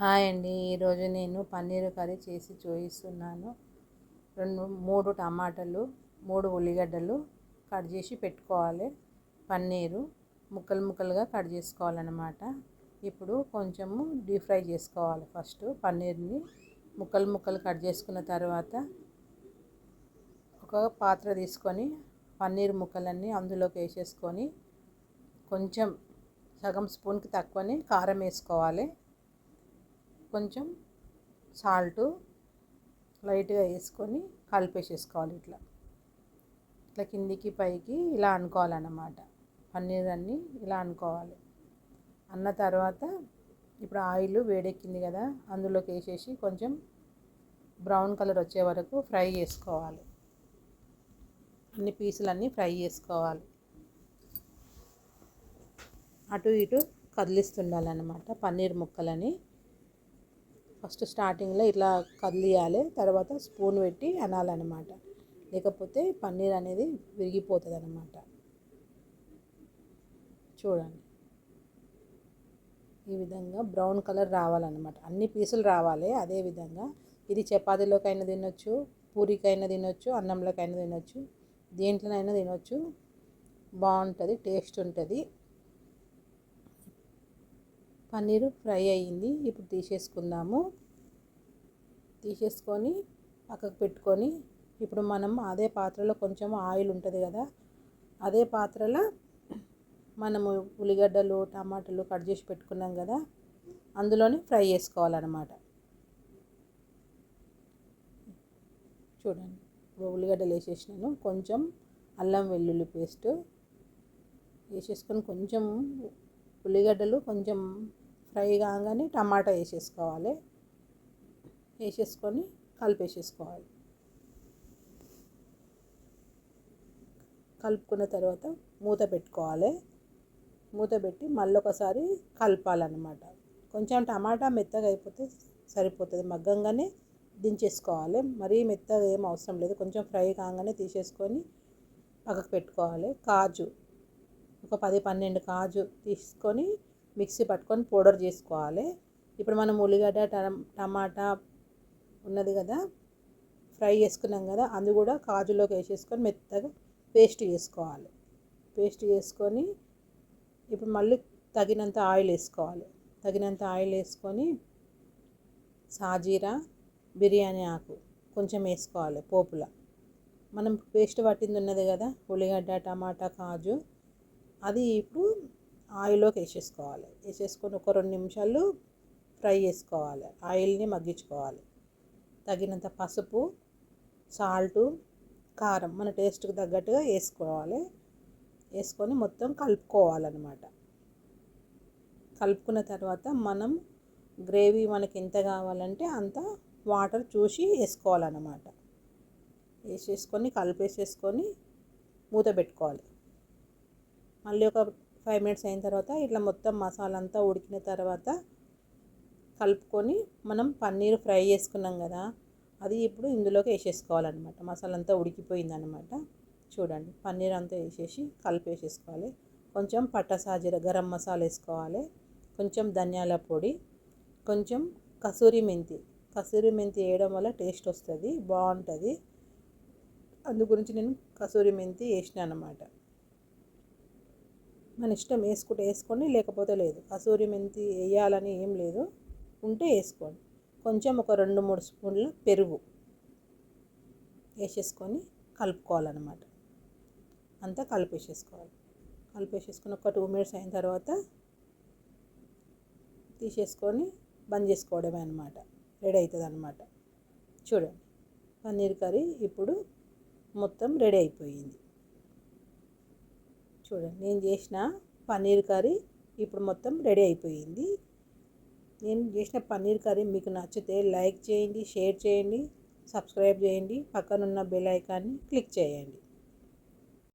Hi అండి. ఈరోజు నేను పన్నీర్ కర్రీ చేసి చూపిస్తున్నాను. రెండు మూడు టమాటాలు మూడు ఉల్లిగడ్డలు కట్ చేసి పెట్టుకోవాలి. పన్నీరు ముక్కలు ముక్కలుగా కట్ చేసుకోవాలన్నమాట. ఇప్పుడు కొంచెము డీప్ ఫ్రై చేసుకోవాలి ఫస్ట్ పన్నీర్ని. ముక్కలు ముక్కలు కట్ చేసుకున్న తర్వాత ఒక పాత్ర తీసుకొని పన్నీర్ ముక్కలన్నీ అందులోకి వేసేసుకొని కొంచెం సగం స్పూన్కి తక్కువని కారం వేసుకోవాలి. కొంచెం సాల్టు లైట్గా వేసుకొని కలిపేసేసుకోవాలి ఇట్లా. ఇట్లా కిందికి పైకి ఇలా అనుకోవాలన్నమాట. పన్నీర్ అన్నీ ఇలా అనుకోవాలి. అన్న తర్వాత ఇప్పుడు ఆయిల్ వేడెక్కింది కదా అందులోకి వేసేసి కొంచెం బ్రౌన్ కలర్ వచ్చే వరకు ఫ్రై చేసుకోవాలి. అన్ని పీసులన్నీ ఫ్రై చేసుకోవాలి. అటు ఇటు కదిలిస్తుండాలన్నమాట పన్నీర్ ముక్కలని. ఫస్ట్ స్టార్టింగ్లో ఇట్లా కదిలియాలి తర్వాత స్పూన్ పెట్టి అనాలన్నమాట. లేకపోతే పన్నీర్ అనేది విరిగిపోతుంది అన్నమాట చూడండి. ఈ విధంగా బ్రౌన్ కలర్ రావాలన్నమాట. అన్ని పీసులు రావాలి అదే విధంగా. ఇది చపాతీలోకైనా తినొచ్చు పూరికైనా తినొచ్చు అన్నంలోకైనా తినొచ్చు దేంట్లోనైనా తినొచ్చు. బాగుంటుంది టేస్ట్ ఉంటుంది. పన్నీరు ఫ్రై అయ్యింది ఇప్పుడు తీసేసుకుందాము. తీసేసుకొని పక్కకు పెట్టుకొని ఇప్పుడు మనం అదే పాత్రలో కొంచెం ఆయిల్ ఉంటుంది కదా అదే పాత్రలో మనము ఉల్లిగడ్డలు టమాటాలు కట్ చేసి పెట్టుకున్నాం కదా అందులోనే ఫ్రై చేసుకోవాలన్నమాట. చూడండి ఉల్లిగడ్డలు వేసేసినాను. కొంచెం అల్లం వెల్లుల్లి పేస్ట్ వేసేసుకొని కొంచెం ఉల్లిగడ్డలు కొంచెం ఫ్రై కాగానే టమాటా వేసేసుకోవాలి. వేసేసుకొని కలిపేసేసుకోవాలి. కలుపుకున్న తర్వాత మూత పెట్టుకోవాలి. మూత పెట్టి మళ్ళీ ఒకసారి కలపాలన్నమాట. కొంచెం టమాటా మెత్తగా అయిపోతే సరిపోతుంది. మగ్గంగానే దించేసుకోవాలి. మరీ మెత్తగా ఏం అవసరం లేదు. కొంచెం ఫ్రై కాగానే తీసేసుకొని పక్కకు పెట్టుకోవాలి. కాజు ఒక పది పన్నెండు కాజు తీసుకొని మిక్సీ పట్టుకొని పౌడర్ చేసుకోవాలి. ఇప్పుడు మనం ఉల్లిగడ్డ టమాటా ఉన్నది కదా. ఫ్రై చేసుకున్నాం కదా. అది కూడా కాజులోకి వేసేసుకొని మెత్తగా పేస్ట్ చేసుకోవాలి. పేస్ట్ చేసుకొని ఇప్పుడు మళ్ళీ తగినంత ఆయిల్ వేసుకోవాలి. తగినంత ఆయిల్ వేసుకొని సాజీరా బిర్యానీ ఆకు కొంచెం వేసుకోవాలి పోపుల. మనం పేస్ట్ పట్టింది ఉన్నది కదా. ఉల్లిగడ్డ టమాటా కాజు అది ఇప్పుడు ఆయిల్లోకి వేసేసుకోవాలి. వేసేసుకొని ఒక రెండు నిమిషాలు ఫ్రై చేసుకోవాలి. ఆయిల్ని మగ్గించుకోవాలి. తగినంత పసుపు సాల్టు కారం మన టేస్ట్కి తగ్గట్టుగా వేసుకోవాలి. వేసుకొని మొత్తం కలుపుకోవాలన్నమాట. కలుపుకున్న తర్వాత మనం గ్రేవీ మనకి ఎంత కావాలంటే అంత వాటర్ చూసి వేసుకోవాలన్నమాట. వేసేసుకొని కలిపేసేసుకొని మూత పెట్టుకోవాలి. మళ్ళీ ఒక ఫైవ్ మినిట్స్ అయిన తర్వాత ఇట్లా మొత్తం మసాలా అంతా ఉడికిన తర్వాత కలుపుకొని మనం పన్నీర్ ఫ్రై చేసుకున్నాం కదా అది ఇప్పుడు ఇందులోకి వేసేసుకోవాలన్నమాట. మసాలా అంతా ఉడికిపోయిందనమాట చూడండి పన్నీర్ అంతా వేసేసి కలిపేసేసుకోవాలి. కొంచెం పట్టసాజీర గరం మసాలా వేసుకోవాలి. కొంచెం ధనియాల పొడి కొంచెం కసూరి మెంతి. కసూరి మెంతి వేయడం వల్ల టేస్ట్ వస్తుంది బాగుంటుంది. అందు గురించి నేను కసూరి మెంతి వేసిన అనమాట మన ఇష్టం వేసుకుంటే వేసుకొని లేకపోతే లేదు. కసూరి మెంతి వేయాలని ఏం లేదు. ఉంటే వేసుకోండి. కొంచెం ఒక రెండు మూడు స్పూన్ల పెరుగు వేసేసుకొని కలుపుకోవాలన్నమాట. అంతా కలిపేసేసుకోవాలి. కలిపేసేసుకుని ఒక టూ మినిట్స్ అయిన తర్వాత తీసేసుకొని బంద్ చేసుకోవడమే అనమాట రెడీ అవుతుంది అనమాట చూడండి పన్నీర్ కర్రీ ఇప్పుడు మొత్తం రెడీ అయిపోయింది. చూడండి నేను చేసిన పన్నీర్ కర్రీ ఇప్పుడు మొత్తం రెడీ అయిపోయింది. నేను చేసిన పన్నీర్ కర్రీ మీకు నచ్చితే లైక్ చేయండి షేర్ చేయండి సబ్స్క్రైబ్ చేయండి. పక్కనున్న బెల్ ఐకాన్ని క్లిక్ చేయండి.